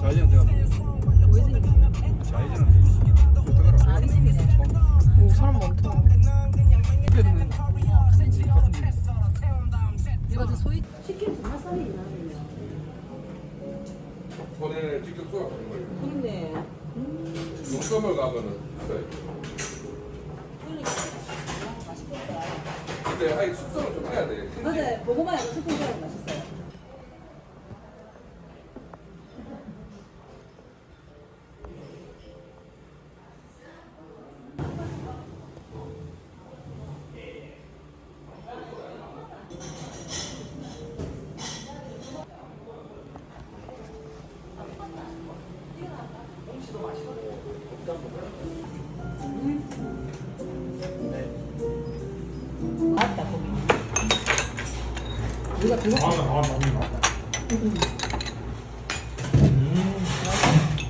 좌회전 내가 좌회전은. 아. 오 사람 많다. 같은 저 소위 치킨 직접 거예요. 가면은 있어요. 맛있겠다. 근데 아예 숙성을 좀 해야 돼. 어제 고구마에 스푼 잘 맛있어 맞다 고기. 누가 그거 아, 아. 음,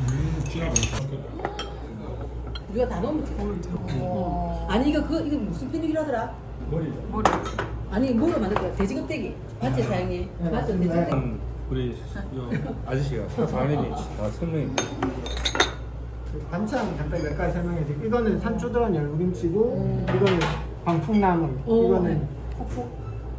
음, 진하다. 누가 다 넣으면 돼. 어. 아니 이거 그 이거 무슨 편육이라더라? 머리. 머리. 아니 뭐로 만들 거야? 돼지 껍데기. 맞지 사장님? 맞죠 돼지 껍데기. 음, 우리 요 아저씨가 사장님이 다 설명해. 그 반찬 간단히 몇 가지 설명해 드릴게요. 이거는 산초들한 열무김치고, 음. 이거는 방풍나물, 오. 이거는 콕코,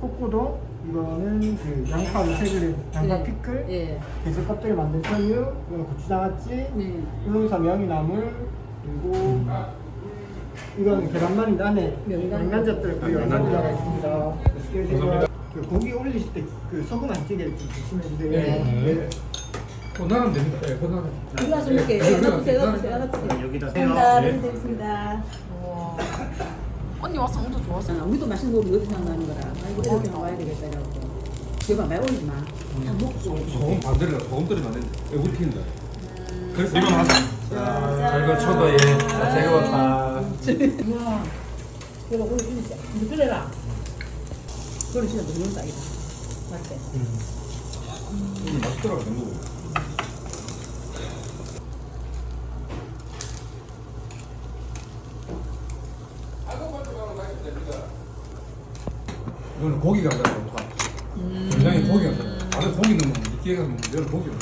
콕코도, 이거는 그 양파로 새그린 양파 예. 피클, 예. 돼지 껍데기 만든 천유, 이거는 고추장아찌, 네. 이거는 명이나물, 그리고 이거는 계란말인데 안에 명란. 명란젓들 그리고 명란젓. 들어가 있습니다. 드세요. 감사합니다. 그 고기 올리실 때 그 소금 안 찌게 좀 조심해 주세요. 네. 혼나면 됩니다. 네, 혼나면. 이리 와서 먹게. 네, 하나 그래요. 주세요. 하나 주세요. 하나 주세요. 여기다 감사합니다. 네. 너무 재밌습니다. 와. 언니 와서 엄청 좋았어. 아, 우리도 맛있는 거 먹으면 생각나는 거라. 아이고 이렇게 먹어야 되겠다 이러고. 제발 말 올리지 마. 다 먹고. 소금 반대로 소금 떨어지면 안 된다. 왜 우리 튀긴다. 그래서 이거 하자. 자, 저희가 쳐도 예. 자, 제가 왔다. 우와. 이거 오늘 진짜 이거 끓여라. 그걸 진짜 너무 딱이다. 맞지? 음, 맛있더라고, 너무. 이거는 고기가 안 들어가. 굉장히 고기가 안 들어가. 다른 고기 넣으면 이끼가 넣으면 이거는 고기 넣어.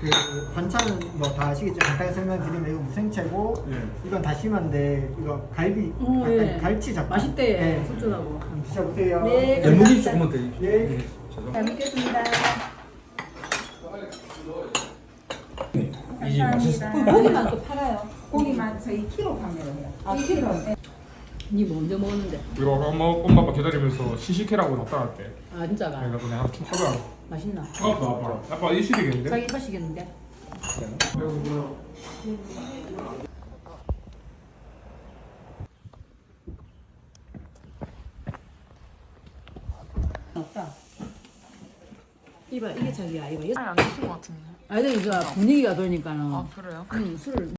그 반찬은 뭐다 아시겠죠? 간단히 설명드리면 이거 무생채고 예. 이건 다시마인데 이거 갈비 어, 약간 예. 갈치 잡 맛있대. 네. 소주하고. 한번 드셔보세요. 네. 열무김 조금만 더. 예. 예. 죄송. 잘 먹겠습니다. 네. 이게 맛있어. 고기만 또 팔아요. 고기만 저희 키로 판매를 해요. 아, 키로? 니 먼저 먹었는데. 이거 엄마 엄마 아빠 기다리면서 시식해라고 갔다 왔대. 아 진짜가. 내가 그냥 하루 쭉 하자. 맛있나? 아빠 아빠 아빠 이 시리겠는데? 자기 맛이겠는데? 없다. 이봐 이게 자기야 이봐. 아니 안 드신 것 같은데. 아니 이거 분위기가 그러니까는 아 그래요? 음, 술을